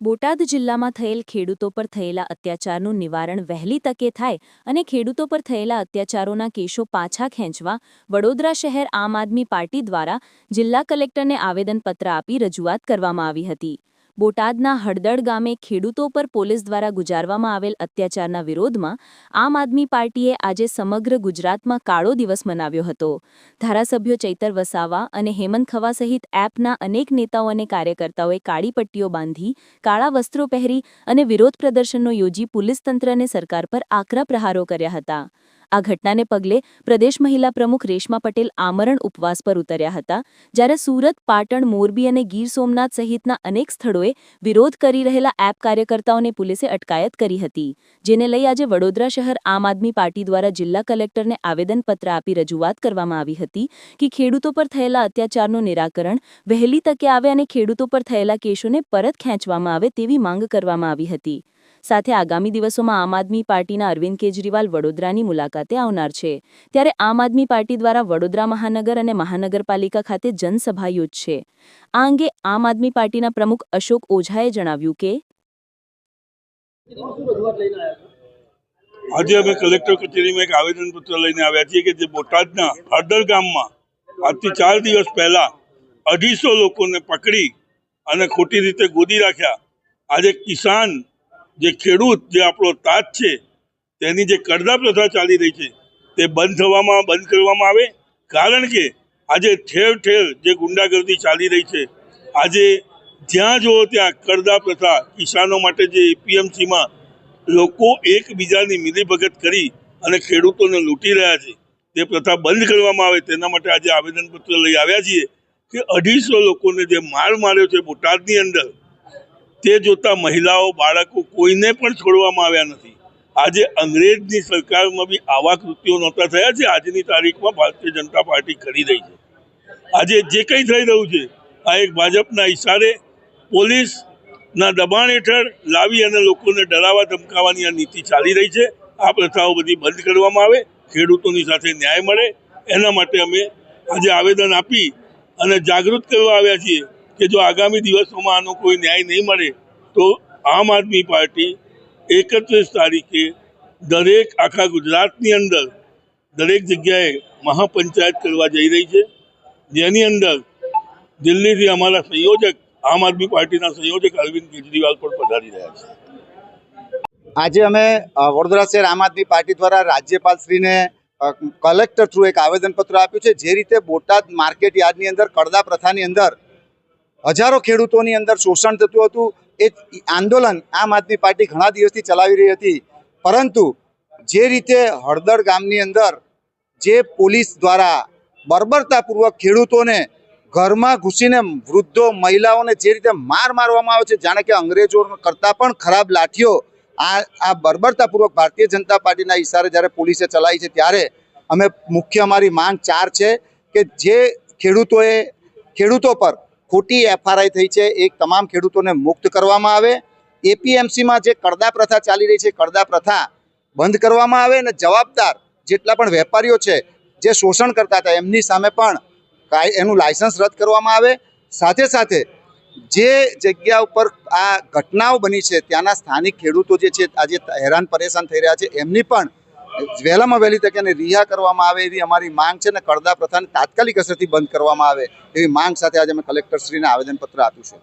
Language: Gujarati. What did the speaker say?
બોટાદ જિલ્લામાં થયેલ ખેડૂતો પર થયેલા અત્યાચારનું નિવારણ વહેલી તકે થાય અને ખેડૂતો પર થયેલા અત્યાચારોના કેસો પાછા ખેંચવા વડોદરા શહેર આમ આદમી પાર્ટી દ્વારા જિલ્લા કલેક્ટરને આવેદનપત્ર આપી રજૂઆત કરવામાં આવી હતી. બોટાદના હળદળ ગામે ખેડૂતો પર પોલીસ દ્વારા ગુજારવામાં આવેલ અત્યાચારના વિરોધમાં આમ આદમી પાર્ટીએ આજે સમગ્ર ગુજરાતમાં કાળો દિવસ મનાવ્યો હતો. ધારાસભ્યો ચૈતર વસાવા અને હેમંત ખવા સહિત એપના અનેક નેતાઓ અને કાર્યકર્તાઓએ કાળી પટ્ટીઓ બાંધી, કાળા વસ્ત્રો પહેરી અને વિરોધ પ્રદર્શનો યોજી પોલીસ તંત્ર અને સરકાર પર આકરા પ્રહારો કર્યા હતા. આ ઘટનાને પગલે પ્રદેશ મહિલા પ્રમુખ રેશમા પટેલ આમરણ ઉપવાસ પર ઉતર્યા હતા, જ્યારે સુરત, પાટણ, મોરબી અને ગીર સોમનાથ સહિતના અનેક સ્થળોએ વિરોધ કરી રહેલા એપ કાર્યકર્તાઓને પોલીસે અટકાયત કરી હતી, જેને લઈ આજે વડોદરા શહેર આમ આદમી પાર્ટી દ્વારા જિલ્લા કલેક્ટરને આવેદનપત્ર આપી રજૂઆત કરવામાં આવી હતી કે ખેડૂતો પર થયેલા અત્યાચારનું નિરાકરણ વહેલી તકે આવે અને ખેડૂતો પર થયેલા કેસોને પરત ખેંચવામાં આવે તેવી માંગ કરવામાં આવી હતી. સાથે આગામી દિવસોમાં આમ આદમી પાર્ટીના અરવિંદ કેજરીવાલ વડોદરાની મુલાકાતે આવનાર છે. ત્યારે આમ આદમી પાર્ટી દ્વારા વડોદરા મહાનગર અને મહાનગરપાલિકા ખાતે જનસભા યોજશે. આ અંગે આમ આદમી પાર્ટીના પ્રમુખ અશોક ઓઝાએ જણાવ્યું કે, આજે અમે કલેક્ટર કચેરીમાં એક આવેદનપત્ર લઈને આવ્યા છીએ કે જે બોટાદના હળદર ગામમાં આજથી ચાર દિવસ પહેલા અઢીસો લોકોને પકડી અને ખોટી રીતે ગોદી રાખ્યા. આજે કિસાન જે ખેડૂત, જે આપણો તાજ છે, તેની જે કરદા પ્રથા ચાલી રહી છે, તે બંધ થવામાં, બંધ કરવામાં આવે. કારણ કે આજે ઠેર ઠેર જે ગુંડાગર્દી ચાલી રહી છે, આજે જ્યાં જુઓ ત્યાં કરદા પ્રથા કિસાનો માટે જે એપીએમસીમાં લોકો એકબીજાની મિલીભગત કરી અને ખેડૂતોને લૂંટી રહ્યા છે, તે પ્રથા બંધ કરવામાં આવે. તેના માટે આજે આવેદનપત્ર લઈ આવ્યા છીએ કે અઢીસો લોકોને જે માર માર્યો છે બોટાદની અંદર તે જોતા મહિલાઓ, બાળકો કોઈને પણ છોડવામાં આવ્યા નથી. આજે અંગ્રેજની સરકારમાં બી આવા કૃત્યો નહોતા થયા છે. આજની તારીખમાં ભારતીય જનતા પાર્ટી કરી રહી છે. આજે જે કંઈ થઈ રહ્યું છે, આ એક ભાજપના ઈશારે પોલીસના દબાણ હેઠળ લાવી અને લોકોને ડરાવવા, ધમકાવવાની આ નીતિ ચાલી રહી છે. આ પ્રથાઓ બધી બંધ કરવામાં આવે, ખેડૂતોની સાથે ન્યાય મળે. એના માટે અમે આજે આવેદન આપી અને જાગૃત કરવા આવ્યા છીએ. કે જો આગામી દિવસોમાં આનો કોઈ ન્યાય નહીં મળે, તો આમ આદમી પાર્ટી એકત્રીસ તારીખે દરેક આખા ગુજરાતની અંદર દરેક જગ્યાએ મહાપંચાયત કરવા જઈ રહી છે. જેની અંદર દિલ્હીથી અમારા સંયોજક, આમ આદમી પાર્ટીના સંયોજક અરવિંદ કેજરીવાલ પણ પધારી રહ્યા છે. આજે અમે વડોદરા શહેર આમ આદમી પાર્ટી દ્વારા રાજ્યપાલશ્રીને કલેક્ટર થ્રુ એક આવેદનપત્ર આપ્યું છે. જે રીતે બોટાદ માર્કેટ યાર્ડની અંદર કડદા પ્રથાની અંદર હજારો ખેડૂતોની અંદર શોષણ થતું હતું. એ આંદોલન આમ આદમી પાર્ટી ઘણા દિવસથી ચલાવી રહી હતી. પરંતુ જે રીતે હળદર ગામની અંદર જે પોલીસ દ્વારા બર્બરતાપૂર્વક ખેડૂતોને ઘરમાં ઘૂસીને વૃદ્ધો, મહિલાઓને જે રીતે માર મારવામાં આવે છે, જાણે કે અંગ્રેજો કરતાં પણ ખરાબ લાઠીઓ આ આ બર્બરતાપૂર્વક ભારતીય જનતા પાર્ટીના ઇશારે જ્યારે પોલીસે ચલાવી છે, ત્યારે અમે મુખ્ય અમારી માંગ ચાર છે કે જે ખેડૂતોએ, ખેડૂતો પર ખોટી એફઆરઆઈ થઈ છે, એ તમામ ખેડૂતોને મુક્ત કરવામાં આવે. એપીએમસીમાં જે કરદા પ્રથા ચાલી રહી છે, કરદા પ્રથા બંધ કરવામાં આવે અને જવાબદાર જેટલા પણ વેપારીઓ છે, જે શોષણ કરતા હતા, એમની સામે પણ એનું લાયસન્સ રદ કરવામાં આવે. સાથે સાથે જે જગ્યા ઉપર આ ઘટનાઓ બની છે, ત્યાંના સ્થાનિક ખેડૂતો જે છે, આજે હેરાન પરેશાન થઈ રહ્યા છે, એમની પણ વહેલામાં વહેલી તકે એને રિહા કરવામાં આવે એવી અમારી માંગ છે ને કરદા પ્રથાને તાત્કાલિક અસરથી બંધ કરવામાં આવે એવી માંગ સાથે આજે અમે કલેક્ટરશ્રીને આવેદનપત્ર આપ્યું છે.